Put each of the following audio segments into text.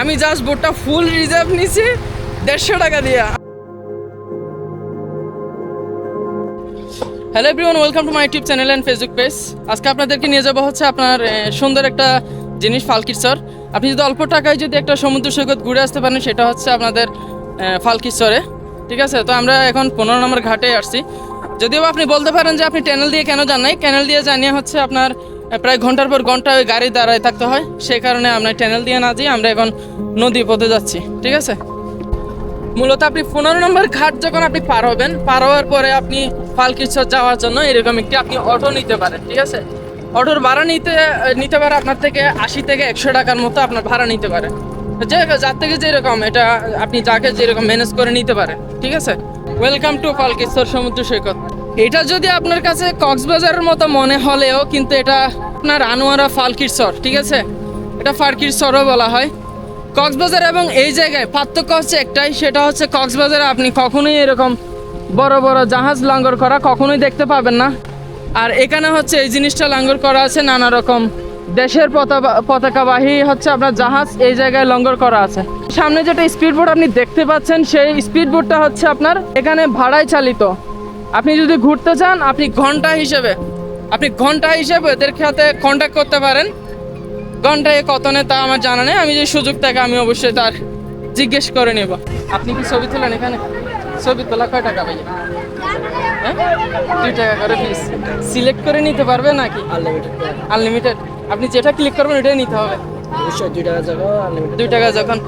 আমি জাস্ট বোটটা ফুল রিজার্ভ নিছি, দেড়শো টাকা দিয়ে। Hello everyone welcome to my YouTube channel and Facebook page আজকে আপনাদেরকে নিয়ে যাব হচ্ছে আপনার সুন্দর একটা জিনিস, ফালকির চর। আপনি যদি অল্প টাকায় যদি একটা সমুদ্র সৈকত ঘুরে আসতে পারেন, সেটা হচ্ছে আপনাদের চরে। ঠিক আছে? তো আমরা এখন পনেরো নম্বর ঘাটে আসছি। যদিও আপনি বলতে পারেন যে আপনি ট্যানেল দিয়ে কেন যান নাই। ক্যানেল দিয়ে জানিয়ে হচ্ছে আপনার প্রায় ঘণ্টার পর ঘণ্টা ওই গাড়ি দাঁড়ায় থাকতে হয়। সেই কারণে আমরা ট্যানেল দিয়ে না যাই আমরা এখন নদী পথে যাচ্ছি। ঠিক আছে? মূলত আপনি পনেরো নম্বর ঘাট যখন আপনি পার হবেন, পার হওয়ার পরে আপনি ফালকিরচর যাওয়ার জন্য এরকম একটি আপনি অটো নিতে পারেন, ঠিক আছে? অটোর ভাড়া নিতে নিতে পারে আপনার থেকে আশি থেকে একশো টাকার মতো আপনার ভাড়া নিতে পারে। যে যার থেকে যেরকম, এটা আপনি যাকে যেরকম ম্যানেজ করে নিতে পারে ঠিক আছে? ওয়েলকাম টু ফালকিরচর সমুদ্র সৈকত। এটা যদি আপনার কাছে কক্সবাজারের মতো মনে হলেও কিন্তু এটা আপনার আনোয়ারা ফালকিরচর ঠিক আছে? এটা ফালকিরচরও বলা হয়। কক্সবাজার এবং এই জায়গায় পার্থক্য হচ্ছে একটাই, সেটা হচ্ছে কক্সবাজারে আপনি কখনোই এরকম বড় বড় জাহাজ লাঙ্গর করা কখনোই দেখতে পাবেন না। আর এখানে হচ্ছে এই জিনিসটা লাঙ্গর করা আছে, নানা রকম দেশের পতাকা পতাকাবাহী হচ্ছে আপনার জাহাজ এই জায়গায় লঙ্গর করা আছে। সামনে যেটা স্পিড বোট আপনি দেখতে পাচ্ছেন, সেই স্পিড বোটটা হচ্ছে আপনার এখানে ভাড়ায় চালিত। আপনি যদি ঘুরতে চান আপনি ঘণ্টা হিসেবে আপনি ঘণ্টা হিসেবে এদের সাথে কন্ট্যাক্ট করতে পারেন। ঘন্টায় কত নেয় তা আমার জানা নেই। আমি যে সুযোগ থাকে আমি অবশ্যই তার জিজ্ঞেস করে নেব। আপনি কি ছবি তোলেন এখানে? ছবি তোলা কয় টাকা ভাই হ্যাঁ? দুই টাকা করে পিস সিলেক্ট করে নিতে পারবে নাকি? আনলিমিটেড আনলিমিটেড আপনি যেটা ক্লিক করবেন ওটাই নিতে হবে। দুই টাকা যাব আনলিমিটেড দুই টাকা যখন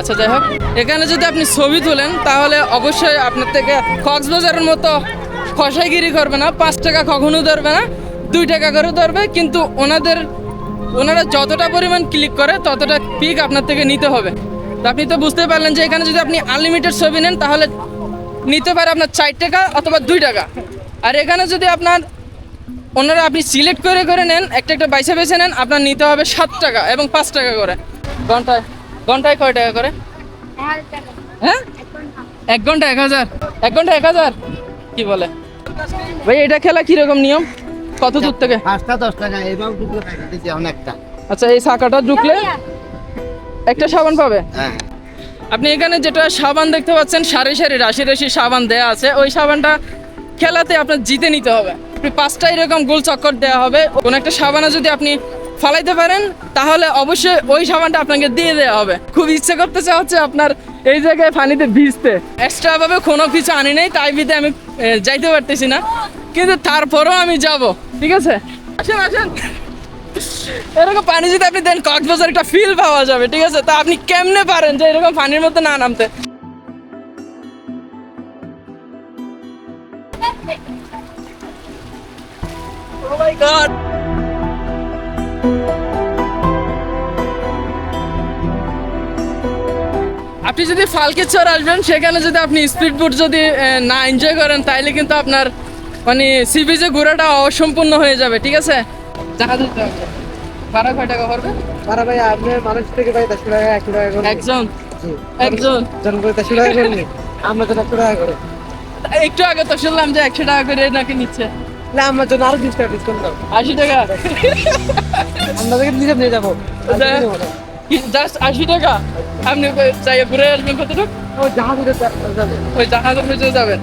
আচ্ছা যাই হোক। এখানে যদি আপনি ছবি তোলেন, তাহলে অবশ্যই আপনার থেকে কক্সবাজারের মতো খসাইগিরি করবে না, পাঁচ টাকা কখনো ধরবে না, দুই টাকা করে ধরবে, কিন্তু ওনাদের, ওনারা যতটা পরিমাণ ক্লিক করে, ততটা পিক আপনার থেকে নিতে হবে। তো আপনি তো বুঝতে পারলেন যে এখানে যদি আপনি আনলিমিটেড ছবি নেন, তাহলে নিতে পারে আপনার চার টাকা অথবা দুই টাকা। আর এখানে যদি আপনার, ওনারা আপনি সিলেক্ট করে করে নেন, একটা একটা বাইসে বেছে নেন, আপনার নিতে হবে সাত টাকা এবং পাঁচ টাকা করে। ঘন্টায় ঘন্টায় কয় টাকা করে? হ্যাঁ? এক ঘণ্টা এক হাজার। এক ঘণ্টা এক হাজার? কি বলে? ভাই এটা খেলা কীরকম নিয়ম? কত দূর থেকে? পাঁচটা দশ টাকা এবার দুটো অনেকটা। আচ্ছা এই শাখাটা ঢুকলে একটা সাবান পাবে? হ্যাঁ। আপনি এখানে যেটা সাবান দেখতে পাচ্ছেন সারি সারি রাশি রাশি সাবান দেয়া আছে। ওই সাবানটা খেলাতে আপনার জিতে নিতে হবে। আপনি পাঁচটা এরকম গোল চক্কর দেওয়া হবে। কোন একটা সাবানে যদি আপনি ফালাইতে পারেন, তাহলে অবশ্যই ওই সাবানটা আপনাকে দিয়ে দেওয়া হবে। খুব ইচ্ছে করতেছে হচ্ছে আপনার এই জায়গায় পানিতে ভিজতে। এক্সট্রা ভাবে কোনো কিছু আনি নেই, তাই বিদে আমি যাইতে পারতেছি না। কিন্তু তারপরেও আমি যাব, ঠিক আছে? আসেন আসেন। এরকম পানি যদি আপনি দেন, কক্সবাজার একটা ফিল পাওয়া যাবে, ঠিক আছে? তা আপনি কেমনে পারেন যে এরকম পানির মধ্যে না নামতে? Oh my God! আপনি যদি ফালকে চর আসবেন সেখানে যদি আপনি স্পিড বোট যদি না এনজয় করেন তাইলে কিন্তু আপনার মানে সি বিচে ঘোরাটা অসম্পূর্ণ হয়ে যাবে ঠিক আছে? জাহাজ উঠতে হবে। ভাড়া কয় টাকা পড়বে? পারা ভাই আপনি মানুষ থেকে ভাই দশ টাকা একশো টাকা করে। একজন? একজন? জন করে দশ টাকা করে আমরা তো একশো টাকা করে। একটু আগে তো শুনলাম যে একশো টাকা করে নাকি নিচ্ছে। না আমার জন্য আরও বিশ টাকা ডিসকাউন্ট দাও আশি টাকা? নিজে নিয়ে যাব। জাস্ট আশি টাকা। আপনি চাই ঘুরে আসবেন কতটুকু? ও জাহাজ যাবে ওই জাহাজের ভিতরে যাবেন।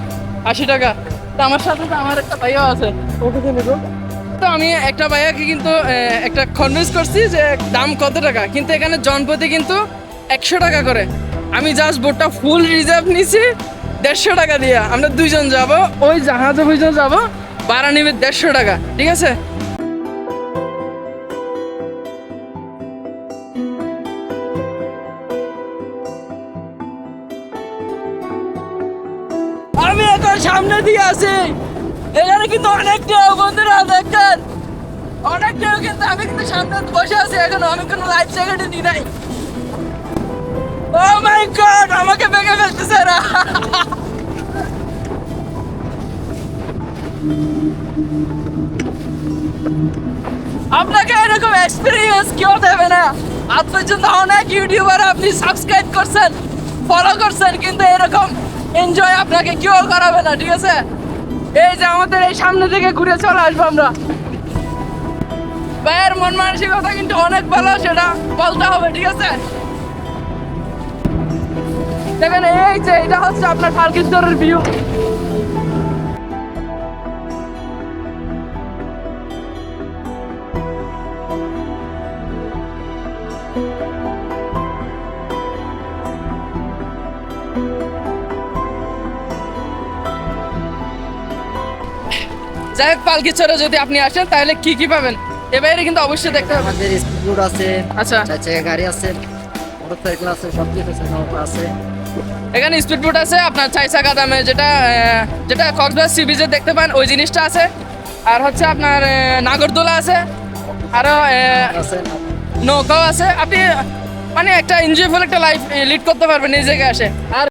আশি টাকা। তো আমার সাথে তো আমার একটা ভাইও আছে। ওকে তো তো আমি একটা ভাইয়াকে কিন্তু একটা কনভিন্স করছি যে দাম কত টাকা। কিন্তু এখানে জনপ্রতি কিন্তু একশো টাকা করে। আমি জাস্ট বোটটা ফুল রিজার্ভ নিছি দেড়শো টাকা দিয়ে। আমরা দুইজন যাব ওই জাহাজে বুঝে যাব ভাড়া নিবে দেড়শো টাকা। ঠিক আছে? সামনে দিয়ে আছি এখানে কিন্তু অনেক কেউ, বন্ধুরা, দেখেন। অনেক কেউ কিন্তু, আমি কিন্তু সামনে বসে আছি এখন। আমি কোনো লাইফ জ্যাকেটে নিই নাই। ও মাই গড আমাকে বেগে ফেলতেছে এরা। আপনাকে এরকম এক্সপিরিয়েন্স কেউ দেবে না। আজ পর্যন্ত অনেক ইউটিউবার আপনি সাবস্ক্রাইব করছেন ফলো করছেন, কিন্তু এরকম এনজয় আপনাকে, কেউ করাবে না, ঠিক আছে? এই যে আমাদের এই সামনে থেকে ঘুরে চলে আসব আমরা। ভাইয়ের মন মানসিকতা কিন্তু অনেক ভালো, সেটা বলতে হবে, ঠিক আছে? দেখেন, এই যে এটা হচ্ছে আপনার ফার্কিস্তরের ভিউ যাই হোক পালকিচরে যদি আপনি আসেন তাহলে কি কি পাবেন? এ বাইরে কিন্তু অবশ্যই দেখতে হবে। আমাদের স্কুল আছে আচ্ছা। চাকা গাড়ি আছে মোটর সাইকেল আছে সব কিছু আছে। এখানে স্পিড বোট আছে আপনার চাই চাকা দামে যেটা যেটা কক্সবাজার সি বিচে দেখতে পান ওই জিনিসটা আছে। আর হচ্ছে আপনার নাগরদোলা আছে আরও আহ, আছে। নৌকাও আছে। আপনি মানে একটা এনজয়ফুল একটা লাইফ লিড করতে পারবেন এই জায়গায় আসে। আর